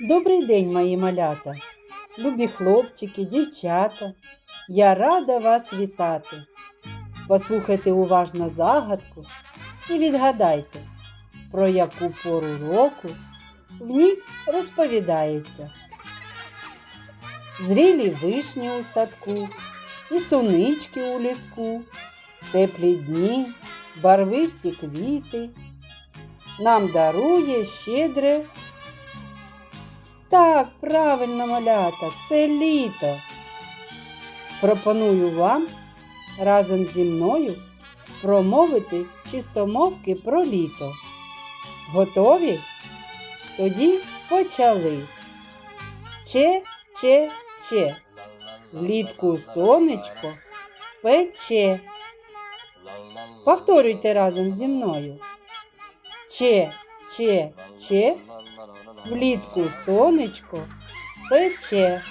Добрий день, мої малята, любі хлопчики, дівчата. Я рада вас вітати. Послухайте уважно загадку і відгадайте, про яку пору року в ній розповідається. Зрілі вишні у садку і сунички у ліску, теплі дні, барвисті квіти. Нам дарує щедре так, правильно, малята, це літо. Пропоную вам разом зі мною промовити чистомовки про літо. Готові? Тоді почали. Че, че, че. Влітку сонечко пече. Повторюйте разом зі мною. Че, че, че. Влітку сонечко пече.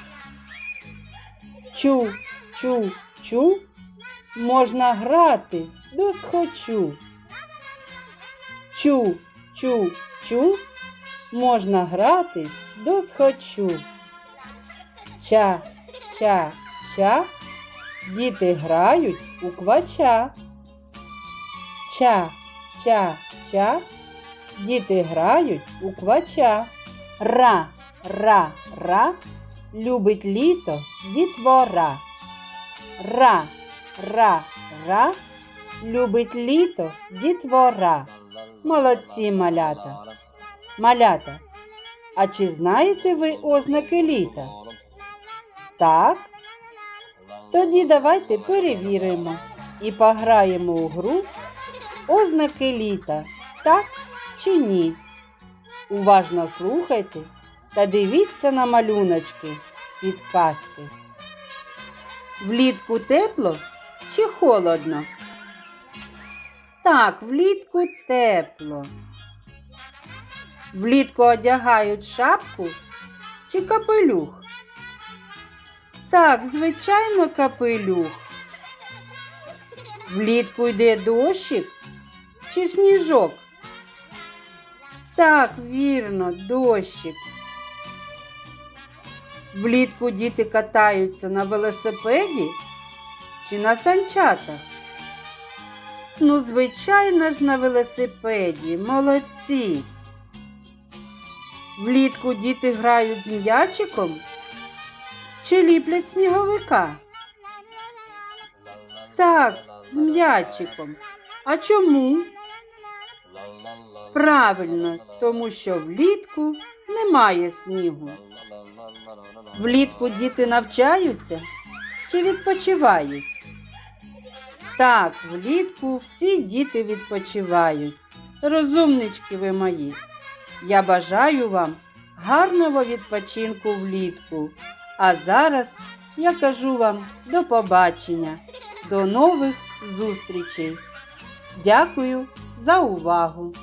Чу, чу, чу, можна гратись до схочу. Чу, чу, чу, можна гратись до схочу. Ча, ча, ча, діти грають у квача. Ча, ча, ча, діти грають у квача. Ра, ра, ра, любить літо дітвора. Ра, ра, ра, любить літо дітвора. Молодці малята. Малята, а чи знаєте ви ознаки літа? Так? Тоді давайте перевіримо і пограємо у гру ознаки літа, так чи ні. Уважно слухайте та дивіться на малюночки підказки. Влітку тепло чи холодно? Так, влітку тепло. Влітку одягають шапку чи капелюх? Так, звичайно, капелюх. Влітку йде дощик чи сніжок? Так, вірно, дощик. Влітку діти катаються на велосипеді чи на санчатах? Ну, звичайно ж, на велосипеді, молодці. Влітку діти грають з м'ячиком чи ліплять сніговика? Так, з м'ячиком. А чому? Правильно, тому що влітку немає снігу. Влітку діти навчаються чи відпочивають? Так, влітку всі діти відпочивають. Розумнички ви мої. Я бажаю вам гарного відпочинку влітку. А зараз я кажу вам до побачення, до нових зустрічей. Дякую за увагу!